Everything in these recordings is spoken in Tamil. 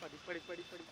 படி படி படி படி.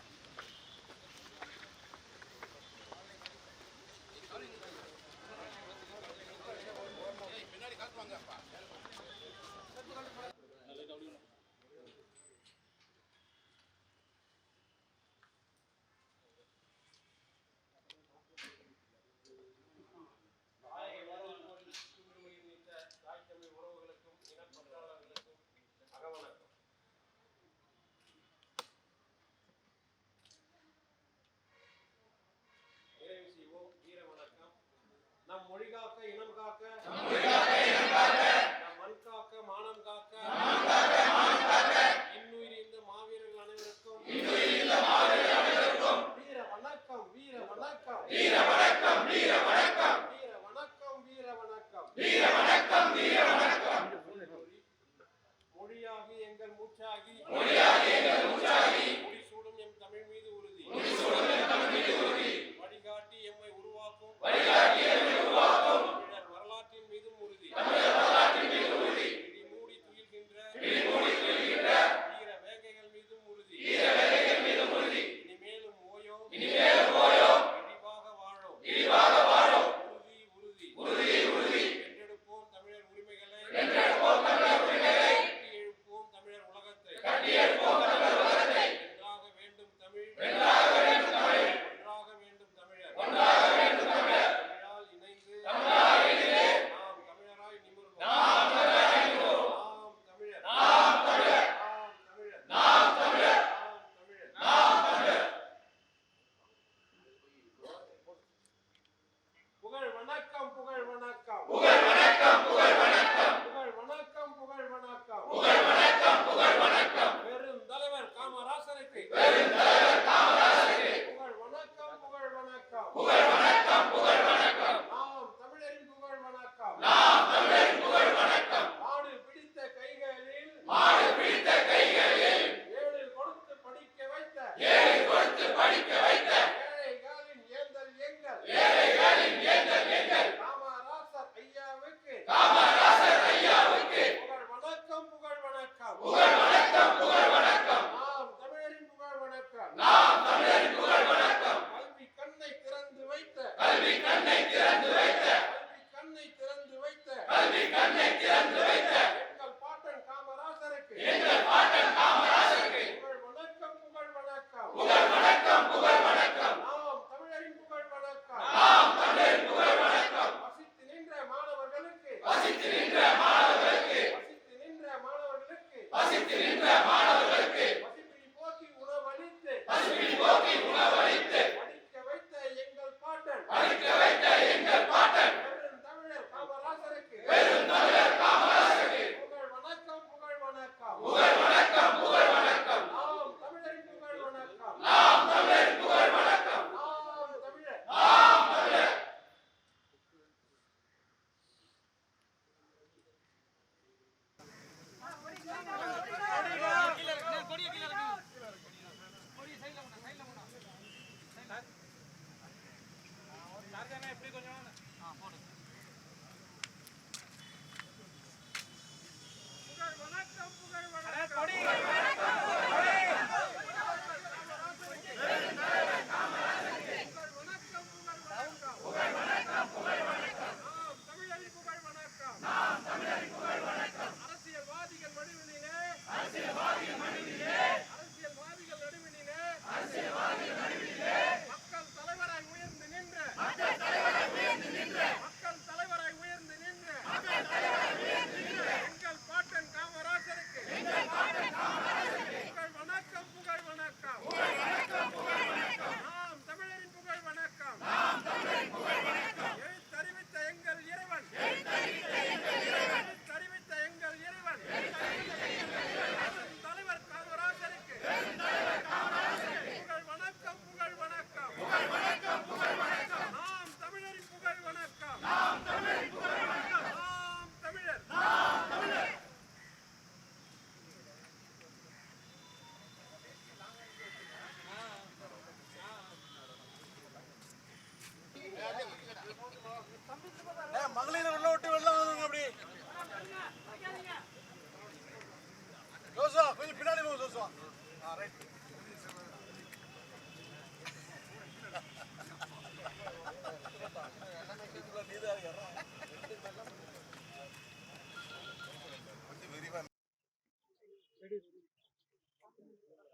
வணக்கம் புகழ் வசித்திரு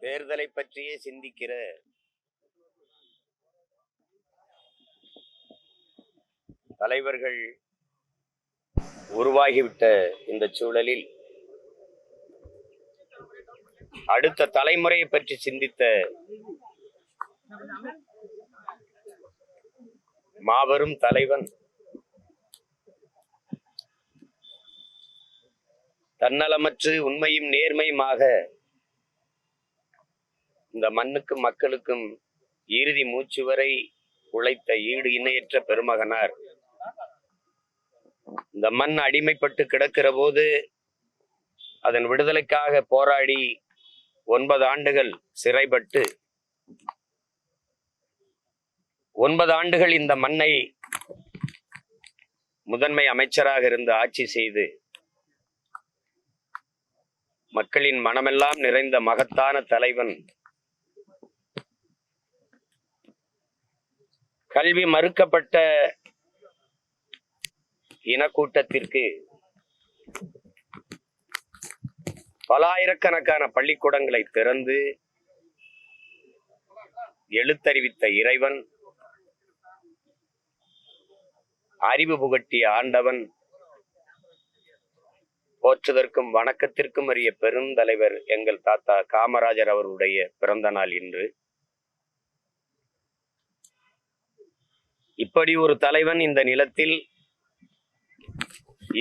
தேர்தலை பற்றியே சிந்திக்கிற தலைவர்கள் உருவாகிவிட்ட இந்த சூழலில் அடுத்த தலைமுறையை பற்றி சிந்தித்த மாபெரும் தலைவன் தன்னலமற்று உண்மையும் நேர்மையுமாக இந்த மண்ணுக்கும் மக்களுக்கும் இறுதி மூச்சு வரை உழைத்த ஈடு இணையற்ற பெருமகனார். இந்த மண் அடிமைப்பட்டு கிடக்கிற போது அதன் விடுதலைக்காக போராடி ஒன்பது ஆண்டுகள் சிறைப்பட்டு ஒன்பது ஆண்டுகள் இந்த மண்ணை முதன்மை அமைச்சராக இருந்து ஆட்சி செய்து மக்களின் மனமெல்லாம் நிறைந்த மகத்தான தலைவன் கல்வி மறுக்கப்பட்ட இனக்கூட்டத்திற்கு பலாயிரக்கணக்கான பள்ளிக்கூடங்களை திறந்து எழுத்தறிவித்த இறைவன் அறிவு புகட்டிய ஆண்டவன் போற்றுதற்கும் வணக்கத்திற்கும் அறிய பெருந்தலைவர் எங்கள் தாத்தா காமராஜர் அவருடைய பிறந்த நாள் இன்று. இப்படி ஒரு தலைவன் இந்த நிலத்தில்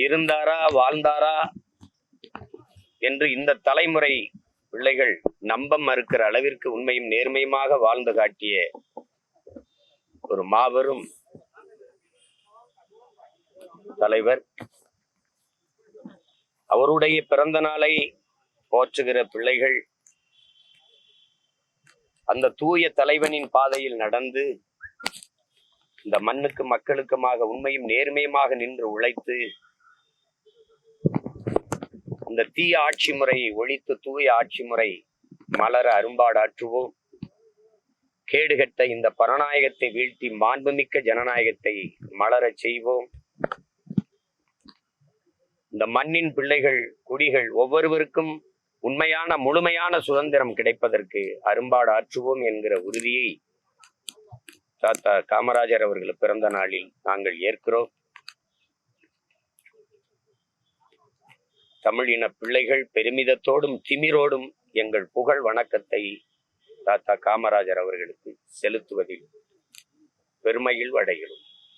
இருந்தாரா வாழ்ந்தாரா என்று இந்த தலைமுறை பிள்ளைகள் நம்ப மறுக்கிற அளவிற்கு உண்மையும் நேர்மையுமாக வாழ்ந்து காட்டிய ஒரு மாபெரும் தலைவர். அவருடைய பிறந்த நாளை போற்றுகிற பிள்ளைகள் அந்த தூய தலைவனின் பாதையில் நடந்து இந்த மண்ணுக்கு மக்களுக்குமாக உண்மையும் நேர்மையுமாக நின்று உழைத்து இந்த தீய ஆட்சி முறையை ஒழித்து தூய ஆட்சி முறை மலர அரும்பாடாற்றுவோம். கேடுகட்ட இந்த பரநாயகத்தை வீழ்த்தி மாண்புமிக்க ஜனநாயகத்தை மலரச் செய்வோம். இந்த மண்ணின் பிள்ளைகள் குடிகள் ஒவ்வொருவருக்கும் உண்மையான முழுமையான சுதந்திரம் கிடைப்பதற்கு அரும்பாடு ஆற்றுவோம் என்கிற உறுதியை தாத்தா காமராஜர் அவர்கள் பிறந்த நாளில் நாங்கள் ஏற்கிறோம். தமிழ் இன பிள்ளைகள் பெருமிதத்தோடும் திமிரோடும் எங்கள் புகழ் வணக்கத்தை தாத்தா காமராஜர் அவர்களுக்கு செலுத்துவதில் பெருமையில் அடைகிறோம்